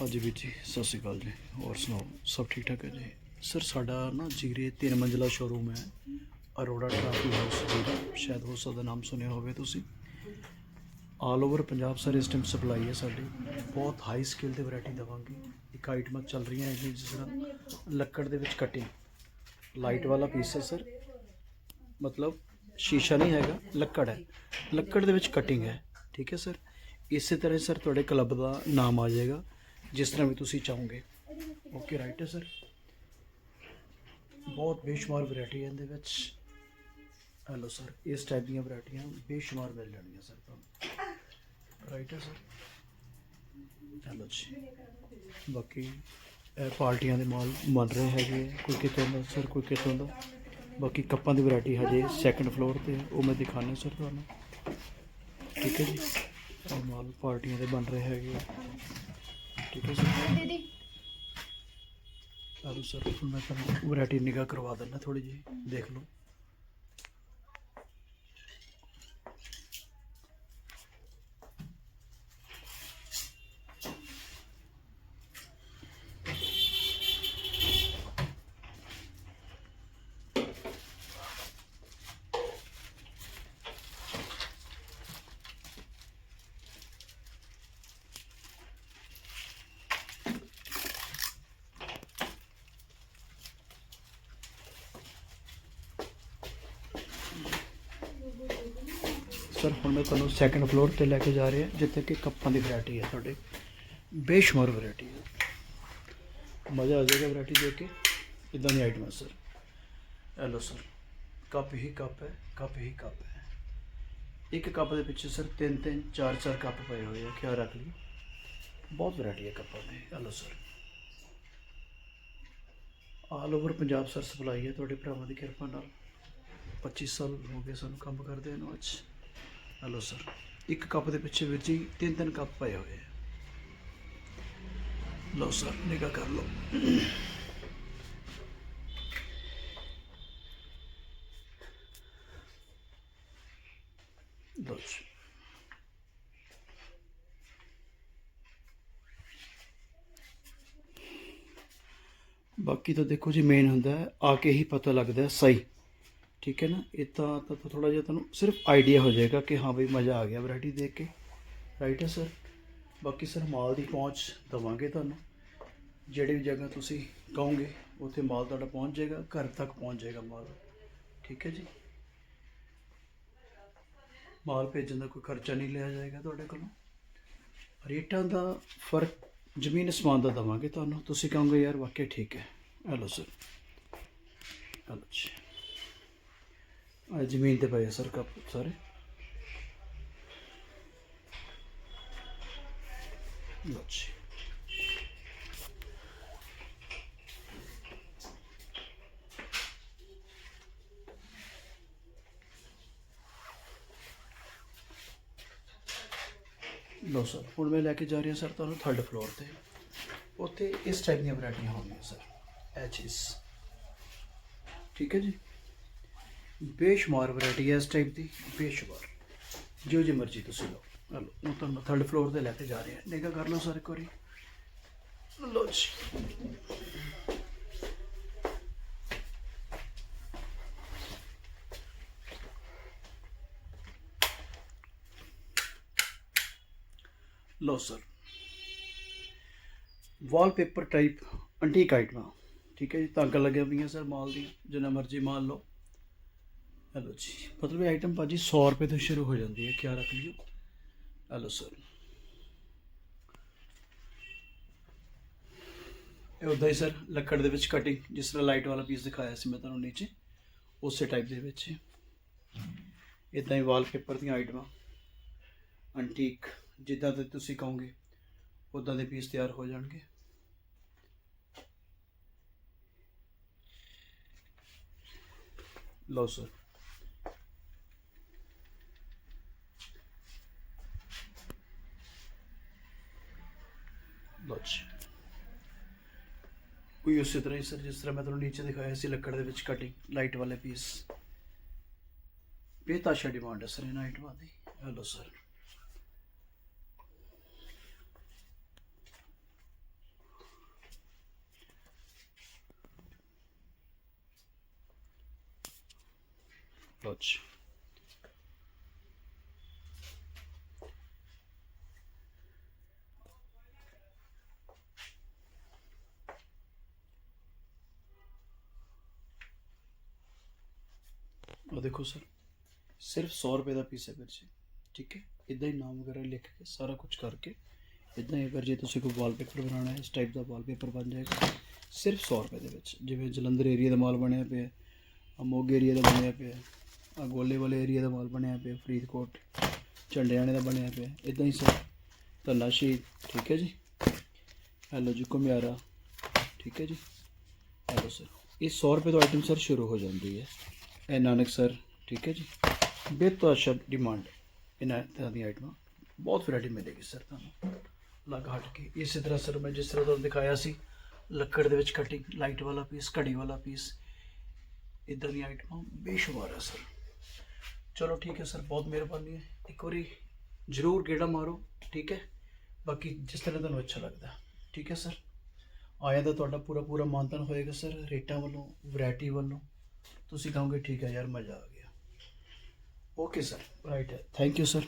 ਹਾਂਜੀ ਵੀਰ ਜੀ, ਸਤਿ ਸ਼੍ਰੀ ਅਕਾਲ ਜੀ। ਹੋਰ ਸੁਣਾਓ, ਸਭ ਠੀਕ ਠਾਕ ਹੈ ਜੀ? ਸਰ, ਸਾਡਾ ਨਾ ਜੀਰੇ ਤਿੰਨ ਮੰਜ਼ਲਾ ਸ਼ੋਰੂਮ ਹੈ, ਅਰੋੜਾ ਟਰਾਫੀ ਹਾਊਸ ਜੀਰਾ ਸ਼ਾਇਦ ਹੋ ਸਕਦਾ ਨਾਮ ਸੁਣਿਆ ਹੋਵੇ ਤੁਸੀਂ। ਆਲ ਓਵਰ ਪੰਜਾਬ ਸਰ, ਇਸ ਟਾਈਮ ਸਪਲਾਈ ਹੈ ਸਾਡੀ। ਬਹੁਤ ਹਾਈ ਸਕਿੱਲ ਤੇ ਵੈਰਾਈਟੀ ਦਵਾਂਗੇ। ਇੱਕ ਆਈਟਮਾਂ ਚੱਲ ਰਹੀਆਂ ਹੈ ਜਿਸ ਤਰ੍ਹਾਂ ਲੱਕੜ ਦੇ ਵਿੱਚ ਕਟਿੰਗ ਲਾਈਟ ਵਾਲਾ ਪੀਸ ਹੈ ਸਰ। ਮਤਲਬ ਸ਼ੀਸ਼ਾ ਨਹੀਂ ਹੈਗਾ, ਲੱਕੜ ਹੈ। ਲੱਕੜ ਦੇ ਵਿੱਚ ਕਟਿੰਗ ਹੈ। ਠੀਕ ਹੈ ਸਰ। ਇਸੇ ਤਰ੍ਹਾਂ ਸਰ, ਤੁਹਾਡੇ ਕਲੱਬ ਦਾ ਨਾਮ ਆ ਜਾਏਗਾ। ਜਿਸ ਤਰ੍ਹਾਂ ਵੀ ਤੁਸੀਂ ਚਾਹੋਗੇ। ਓਕੇ ਰਾਈਟ ਹੈ ਸਰ ਬਹੁਤ ਬੇਸ਼ੁਮਾਰ ਵੈਰਾਈਟੀ ਹੈ ਇਹਦੇ ਵਿੱਚ। ਹੈਲੋ ਸਰ ਇਸ ਟਾਈਪ ਦੀਆਂ ਵੈਰਾਈਟੀਆਂ ਬੇਸ਼ੁਮਾਰ ਮਿਲ ਜਾਣਗੀਆਂ ਸਰ ਤੁਹਾਨੂੰ। ਰਾਈਟ ਹੈ ਸਰ ਹੈਲੋ ਜੀ। ਬਾਕੀ, ਇਹ ਪਾਰਟੀਆਂ ਦੇ ਮਾਲ ਬਣ ਰਹੇ ਹੈਗੇ ਆ। ਕੋਈ ਕਿਤੋਂ ਦਾ ਸਰ ਕੋਈ ਕਿਤੋਂ ਦਾ ਬਾਕੀ ਕੱਪਾਂ ਦੀ ਵੈਰਾਈਟੀ ਹਜੇ ਸੈਕੰਡ ਫਲੋਰ ਤੇ ਉਹ ਮੈਂ ਦਿਖਾਣਾ ਸਰ ਤੁਹਾਨੂੰ। ਠੀਕ ਹੈ ਜੀ? ਮਾਲ ਪਾਰਟੀਆਂ ਦੇ ਬਣ ਰਹੇ ਹੈਗੇ ਆ। ਠੀਕ ਹੈ ਸਰ ਸਰ ਮੈਂ ਤੁਹਾਨੂੰ ਵੈਰਾਈਟੀ ਨਿਗਾਹ ਕਰਵਾ ਦਿੰਦਾ ਥੋੜੀ ਜਿਹੀ ਦੇਖ ਲਓ ਸਰ, ਹੁਣ ਮੈਂ ਤੁਹਾਨੂੰ ਸੈਕੰਡ ਫਲੋਰ ਤੇ ਲੈ ਕੇ ਜਾ ਰਿਹਾ, ਜਿੱਥੇ ਕਿ ਕੱਪਾਂ ਦੀ ਵੈਰਾਈਟੀ ਹੈ ਤੁਹਾਡੇ। ਬੇਸ਼ੁਮਾਰ ਵੈਰਾਈਟੀ ਹੈ। ਮਜ਼ਾ ਆ ਜਾਏਗਾ ਵੈਰਾਈਟੀ ਦੇਖ ਕੇ। ਇਦਾਂ ਦੀ ਆਈਟਮ ਹੈ, ਸਰ। Hello sir. ਕੱਪ ਹੀ ਕੱਪ ਹੈ, ਕੱਪ ਹੀ ਕੱਪ ਹੈ। ਇੱਕ ਕੱਪ ਦੇ ਪਿੱਛੇ, ਸਰ, ਤਿੰਨ ਤਿੰਨ, ਚਾਰ ਚਾਰ ਕੱਪ ਪਏ ਹੋਏ ਆ, ਖਿਆਲ ਰੱਖ ਲਈ ਬਹੁਤ ਵੈਰਾਈਟੀ ਹੈ ਕੱਪਾਂ ਦੀ। Hello sir. All over Punjab, sir supply ਹੈ ਤੁਹਾਡੇ ਭਰਾਵਾਂ ਦੀ ਕਿਰਪਾ ਨਾਲ। 25 ਸਾਲ ਹੋ ਗਏ ਸਾਨੂੰ ਕੰਮ ਕਰਦੇ ਨੂੰ ਅੱਜ। Hello sir. ਇੱਕ ਕੱਪ ਦੇ ਪਿੱਛੇ ਵੀਰ ਜੀ, ਤਿੰਨ ਤਿੰਨ ਕੱਪ ਪਏ ਹੋਏ ਆ। ਲਓ ਸਰ, ਨਿਗਾਹ ਕਰ ਲਓ। ਲਓ ਬਾਕੀ ਤਾਂ ਦੇਖੋ ਜੀ ਮੇਨ ਹੁੰਦਾ ਆ ਕੇ ਹੀ ਪਤਾ ਲੱਗਦਾ ਸਹੀ। ਠੀਕ ਹੈ ਨਾ? ਇਹ ਤਾਂ ਤਾਂ ਥੋੜਾ ਜਿਹਾ ਤੁਹਾਨੂੰ ਸਿਰਫ ਆਈਡੀਆ ਹੋ ਜਾਏਗਾ ਕਿ ਹਾਂ ਬਈ ਮਜ਼ਾ ਆ ਗਿਆ ਵੈਰਾਈਟੀ ਦੇਖ ਕੇ। ਰਾਈਟ ਹੈ ਸਰ ਬਾਕੀ ਸਰ ਮਾਲ ਦੀ ਪਹੁੰਚ ਦਵਾਂਗੇ ਤੁਹਾਨੂੰ। ਜਿਹੜੀ ਵੀ ਜਗ੍ਹਾ ਤੁਸੀਂ ਕਹੋਗੇ, ਉੱਥੇ ਮਾਲ ਤੁਹਾਡਾ ਪਹੁੰਚ ਜਾਏਗਾ, ਘਰ ਤੱਕ ਪਹੁੰਚ ਜਾਏਗਾ ਮਾਲ। ਠੀਕ ਹੈ ਜੀ? ਮਾਲ ਭੇਜਣ ਦਾ ਕੋਈ ਖਰਚਾ ਨਹੀਂ ਲਿਆ ਜਾਏਗਾ ਤੁਹਾਡੇ ਕੋਲੋਂ। ਰੇਟਾਂ ਦਾ ਫ਼ਰਕ ਜ਼ਮੀਨ ਅਸਮਾਨ ਦਾ ਦਵਾਂਗੇ ਤੁਹਾਨੂੰ। ਤੁਸੀਂ ਕਹੋਗੇ, ਯਾਰ ਵਾਕਿਆ ਠੀਕ ਹੈ। ਹੈਲੋ ਸਰ ਹੈਲੋ ਜੀ। ਜ਼ਮੀਨ ਤੇ ਪਏ ਸਰ ਕੱਪ ਸਾਰੇ। ਲਓ ਜੀ। ਸਰ, ਹੁਣ ਮੈਂ ਲੈ ਕੇ ਜਾ ਰਿਹਾ ਸਰ ਤੁਹਾਨੂੰ ਥਰਡ ਫਲੋਰ ਤੇ। ਉੱਥੇ ਇਸ ਟਾਈਪ ਦੀਆਂ ਵੈਰਾਈਟੀਆਂ ਹੋਣਗੀਆਂ ਸਰ। ਇਹ ਚੀਜ਼। ਠੀਕ ਹੈ ਜੀ? ਬੇਸ਼ੁਮਾਰ ਵੈਰਾਈਟੀ ਹੈ ਇਸ ਟਾਈਪ ਦੀ, ਬੇਸ਼ੁਮਾਰ। ਜੋ ਜੀ ਮਰਜ਼ੀ ਤੁਸੀਂ ਲਓ। ਆਹ ਲਓ, ਹੁਣ ਤੁਹਾਨੂੰ ਥਰਡ ਫਲੋਰ ਤੇ ਲੈ ਕੇ ਜਾ ਰਿਹਾ ਹਾਂ। ਕਰ ਲਓ ਸਰ ਇੱਕ ਵਾਰੀ। ਲਓ ਜੀ। ਲਓ ਸਰ ਵਾਲਪੇਪਰ ਟਾਈਪ ਐਂਟੀਕ ਆਈਟਮਾਂ ਠੀਕ ਹੈ ਜੀ ਤਾਂਗਾ ਲੱਗਿਆ ਪਈਆਂ ਸਰ ਮਾਲ ਦੀਆਂ, ਜਿੰਨਾ ਮਰਜ਼ੀ ਮਾਲ ਲਓ। ਹੈਲੋ ਜੀ, ਮਤਲਬ ਇਹ ਆਈਟਮ ਭਾਜੀ 100 ਰੁਪਏ ਤੋਂ ਸ਼ੁਰੂ ਹੋ ਜਾਂਦੀ ਹੈ, ਕਿਆ ਰੱਖ ਲਿਓ? Hello sir. ਇਹ ਉਦਾਂ ਹੀ ਸਰ, ਲੱਕੜ ਦੇ ਵਿੱਚ ਕਟਿੰਗ ਜਿਸ ਤਰ੍ਹਾਂ ਲਾਈਟ ਵਾਲਾ ਪੀਸ ਦਿਖਾਇਆ ਸੀ ਮੈਂ ਤੁਹਾਨੂੰ ਨੀਚੇ, ਉਸੇ ਟਾਈਪ ਦੇ ਵਿੱਚ। ਇਦਾਂ ਹੀ ਵਾਲਪੇਪਰ ਦੀਆਂ ਆਈਟਮਾਂ ਐਂਟੀਕ ਜਿੱਦਾਂ ਦੇ ਤੁਸੀਂ ਕਹੋਗੇ ਉਦਾਂ ਦੇ ਪੀਸ ਤਿਆਰ ਹੋ ਜਾਣਗੇ। ਲਓ ਸਰ। ਲੋ ਕੋਈ ਉਸੇ ਤਰ੍ਹਾਂ ਹੀ ਸਰ, ਜਿਸ ਤਰ੍ਹਾਂ ਮੈਂ ਤੁਹਾਨੂੰ ਨੀਚੇ ਦਿਖਾਇਆ ਸੀ ਲੱਕੜ ਦੇ ਵਿੱਚ ਕਟਿੰਗ ਲਾਈਟ ਵਾਲੇ ਪੀਸ ਬੇਤਾਸ਼ਾ ਡਿਮਾਂਡ ਹੈ ਸਰ, ਇਹਨਾਂ ਆਈਟਮਾਂ ਦੀ। Hello sir. Lodge. ਜੀ ਦੇਖੋ ਸਰ, ਸਿਰਫ 100 ਰੁਪਏ ਦਾ ਪੀਸ ਹੈ ਵੀਰ ਜੀ, ਠੀਕ ਹੈ? ਇਦਾਂ ਹੀ ਨਾਮ ਵਗੈਰਾ ਲਿਖ ਕੇ ਸਾਰਾ ਕੁਝ ਕਰਕੇ ਇਦਾਂ ਹੀ ਅਗਰ ਜੇ ਤੁਸੀਂ ਕੋਈ ਵਾਲਪੇਪਰ ਬਣਾਉਣਾ ਹੈ, ਇਸ ਟਾਈਪ ਦਾ ਵਾਲਪੇਪਰ ਬਣ ਜਾਏਗਾ। ਸਿਰਫ 100 ਰੁਪਏ ਦੇ ਵਿੱਚ, ਜਿਵੇਂ ਜਲੰਧਰ ਏਰੀਆ ਦਾ ਮਾਲ ਬਣਿਆ ਪਿਆ ਆ ਮੋਗੇ ਏਰੀਆ ਦਾ ਬਣਿਆ ਪਿਆ ਆ ਗੋਲੇ ਵਾਲੇ ਏਰੀਆ ਦਾ ਮਾਲ ਬਣਿਆ ਪਿਆ, ਫਰੀਦਕੋਟ, ਝੰਡਿਆਣੇ ਦਾ ਬਣਿਆ ਪਿਆ ਇਦਾਂ ਹੀ ਸਰ, ਤਲਾਸ਼ੀ, ਠੀਕ ਹੈ ਜੀ? ਹੈਲੋ ਜੀ, ਘੁਮਿਆਰਾ, ਠੀਕ ਹੈ ਜੀ? ਹੈਲੋ ਸਰ, ਇਹ 100 ਰੁਪਏ ਤੋਂ ਆਈਟਮ ਸਰ ਸ਼ੁਰੂ ਹੋ ਜਾਂਦੀ ਹੈ। ਇਹ ਨਾਨਕ ਸਰ, ਠੀਕ ਹੈ ਜੀ। ਬੇਤਹਾਸ਼ਾ ਡਿਮਾਂਡ ਇਹਨਾਂ ਤਰ੍ਹਾਂ ਦੀਆਂ ਆਈਟਮਾਂ ਬਹੁਤ ਵੈਰਾਈਟੀ ਮਿਲੇਗੀ ਸਰ ਤੁਹਾਨੂੰ। ਅਲੱਗ ਹਟ ਕੇ। ਇਸੇ ਤਰ੍ਹਾਂ ਸਰ ਮੈਂ ਜਿਸ ਤਰ੍ਹਾਂ ਤੁਹਾਨੂੰ ਦਿਖਾਇਆ ਸੀ, ਲੱਕੜ ਦੇ ਵਿੱਚ ਕਟਿੰਗ ਲਾਈਟ ਵਾਲਾ ਪੀਸ ਘੜੀ ਵਾਲਾ ਪੀਸ ਇਦਾਂ ਦੀਆਂ ਆਈਟਮਾਂ ਬੇਸ਼ੁਮਾਰ ਆ ਸਰ। ਚਲੋ ਠੀਕ ਹੈ ਸਰ, ਬਹੁਤ ਮਿਹਰਬਾਨੀ। ਹੈ ਇੱਕ ਵਾਰੀ ਜ਼ਰੂਰ ਗੇੜਾ ਮਾਰੋ, ਠੀਕ ਹੈ। ਬਾਕੀ ਜਿਸ ਤਰ੍ਹਾਂ ਤੁਹਾਨੂੰ ਅੱਛਾ ਲੱਗਦਾ, ਠੀਕ ਹੈ ਸਰ। ਆਇਆ ਦਾ ਤੁਹਾਡਾ ਪੂਰਾ ਪੂਰਾ ਮਾਨਤਨ ਹੋਏਗਾ ਸਰ, ਰੇਟਾਂ ਵੱਲੋਂ ਵੈਰਾਈਟੀ ਵੱਲੋਂ। ਤੁਸੀਂ ਕਹੋਗੇ, ਠੀਕ ਹੈ ਯਾਰ, ਮਜ਼ਾ ਆ ਗਿਆ। ਓਕੇ ਸਰ ਰਾਈਟ ਹੈ ਥੈਂਕ ਯੂ ਸਰ